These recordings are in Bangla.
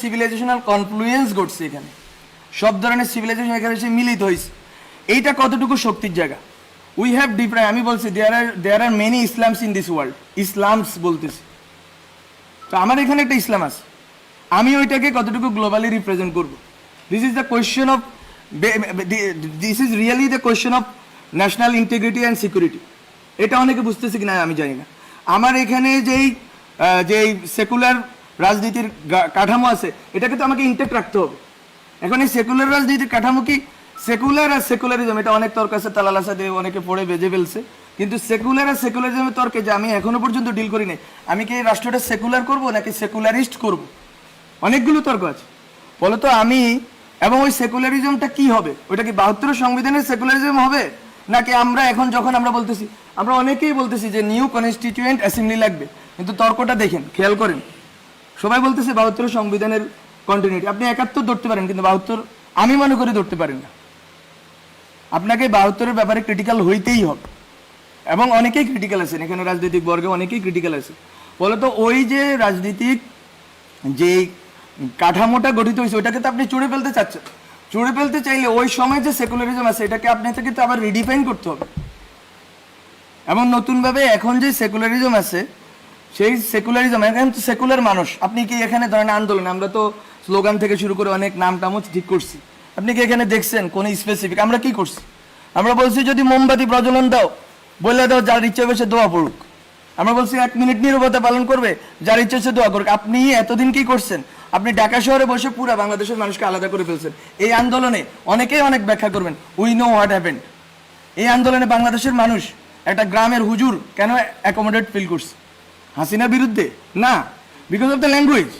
সিভিলাইজেশনাল কনফ্লুয়েন্স ঘটছে এখানে। সব ধরনের সিভিলাইজেশন এখানে এসে মিলিত হয়েছে। এইটা কতটুকু শক্তির জায়গা? উই হ্যাভ ডিফারেন্ট আমি বলছি there are there are many Islams in this world Islams বলতেছি। তো আমার এখানে একটা ইসলাম আছে। আমি ওইটাকে কতটুকু গ্লোবালি রিপ্রেজেন্ট করব? This is the question of this is really the question of national integrity and security এটা অনেকে বুঝতেছে কিনা আমি জানি না। আমার এখানে যেই যেই সেকুলার রাজনীতির কাঠামো আছে এটাকে তো আমাকে ইন্টেক্ট রাখতে হবে। এখন এই সেকুলার রাজনীতির কাঠামো কি? সেকুলার আর সেকুলারিজম এটা অনেক তর্ক আছে তালালাসা দিয়ে অনেকে পড়ে বেজে ফেলছে। কিন্তু সেকুলার আর সেকুলারিজমের তর্কে যে আমি এখনও পর্যন্ত ডিল করি নাই, আমি কি এই রাষ্ট্রটা সেকুলার করব নাকি সেকুলারিস্ট করব? অনেকগুলো তর্ক আছে। বলতো আমি এবং ওই সেকুলারিজমটা কি হবে? ওইটা কি বাহাত্তর সংবিধানের সেকুলারিজম হবে? নাকি আমরা এখন যখন আমরা বলতেছি, আমরা অনেকেই বলতেছি যে নিউ কনস্টিটিউয়েন্ট অ্যাসেম্বলি লাগবে। কিন্তু তর্কটা দেখেন, খেয়াল করেন। সবাই বলতেছে বাহাত্তর সংবিধানের কন্টিনিউটি আপনি একাত্তর ধরতে পারেন, কিন্তু বাহাত্তর আমি মনে করি ধরতে পারেন না। আপনাকে বাহাত্তরের ব্যাপারে ক্রিটিক্যাল হইতেই হবে। এবং অনেকেই ক্রিটিক্যাল আছেন এখানে রাজনৈতিক বর্গে অনেকেই ক্রিটিক্যাল আছে। বলতো ওই যে রাজনীতিক যে কাঠামোটা গঠিত হয়েছে, ওইটাকে তো আপনি চুড়ে ফেলতে চাচ্ছেন। চুড়ে ফেলতে চাইলে ওই সময় যে সেকুলারিজম আছে, এটাকে আপনি আপনাকে কিন্তু আবার রিডিফাইন করতে হবে। এবং নতুনভাবে এখন যে সেকুলারিজম আছে সেই সেকুলারিজম এখন তো সেকুলার মানুষ। আপনি কি এখানে ধরেন আন্দোলন, আমরা তো স্লোগান থেকে শুরু করে অনেক নাম টামও ঠিক করছি। আপনি কি এখানে দেখছেন কোন স্পেসিফিক আমরা কি করছি? আমরা বলছি, যদি মোমবাতি প্রজ্বলন দাও বললে দাও, যার ইচ্ছে হবে সে দোয়া পড়ুক। আমরা বলছি, এক মিনিট নিরবতা পালন করবে, যার ইচ্ছে সে দোয়া করুক। আপনি এতদিন কি করছেন? আপনি ঢাকা শহরে বসে পুরো বাংলাদেশের মানুষকে আলাদা করে ফেলছেন। এই আন্দোলনে অনেকেই অনেক ব্যাখ্যা করবেন উই নো হোয়াট হ্যাপেন্ড এই আন্দোলনে বাংলাদেশের মানুষ একটা গ্রামের হুজুর কেন অ্যাকোমোডেট ফিল করছে? হাসিনার বিরুদ্ধে? না বিকজ অফ দ্য ল্যাঙ্গুয়েজ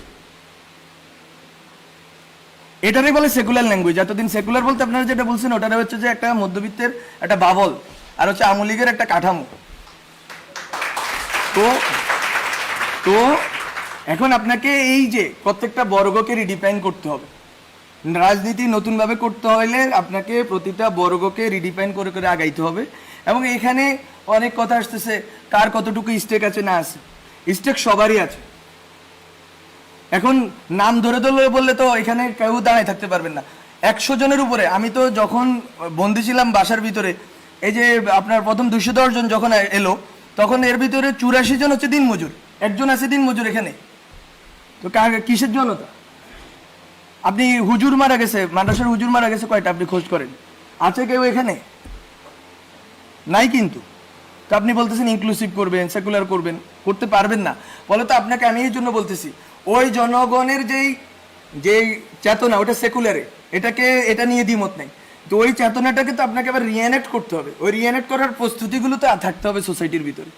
এটারই বলে সেকুলার ল্যাঙ্গুয়েজ এতদিন সেকুলার বলতে আপনারা যেটা বলছেন, ওটারে হচ্ছে যে একটা মধ্যবিত্তের একটা বাবল, আর হচ্ছে আওয়ামী লীগের একটা কাঠামো। তো তো এখন আপনাকে এই যে প্রত্যেকটা বর্গকে রিডিফাইন করতে হবে। রাজনীতি নতুনভাবে করতে হলে আপনাকে প্রতিটা বর্গকে রিডিফাইন করে করে আগাইতে হবে। এবং এখানে অনেক কথা আসতেছে, কার কতটুকু স্টেক আছে, না আছে। স্টেক সবারই আছে। এখন নাম ধরে ধরে বললে তো এখানে কেউ দাঁড়ায় থাকতে পারবেন না। একশো জনের উপরে, আমি তো যখন বন্দি ছিলাম বাসার ভিতরে, এই যে আপনার প্রথম দুশো দশ জন যখন এলো, তখন এর ভিতরে চুরাশি জন হচ্ছে দিন মজুর একজন আছে দিন মজুর এখানে। তো কিসের জনতা আপনি হুজুর মারা গেছে, মাদ্রাসার হুজুর মারা গেছে, কয়টা আপনি খোঁজ করেন? আছে কেউ এখানে? নাই কিন্তু। তো আপনি বলতেছেন ইনক্লুসিভ করবেন সেকুলার করবেন, করতে পারবেন না। বলে তো আপনাকে আমি এই জন্য বলতেছি, ওই জনগণের যেই যেই চেতনা, ওটা সেকুলারে এটাকে, এটা নিয়ে দ্বিমত নেই। তো ওই চেতনাটাকে তো আপনাকে আবার রিয়ানেক্ট করতে হবে। ওই রিয়ানেক্ট করার প্রস্তুতিগুলো তো থাকতে হবে সোসাইটির ভিতরে।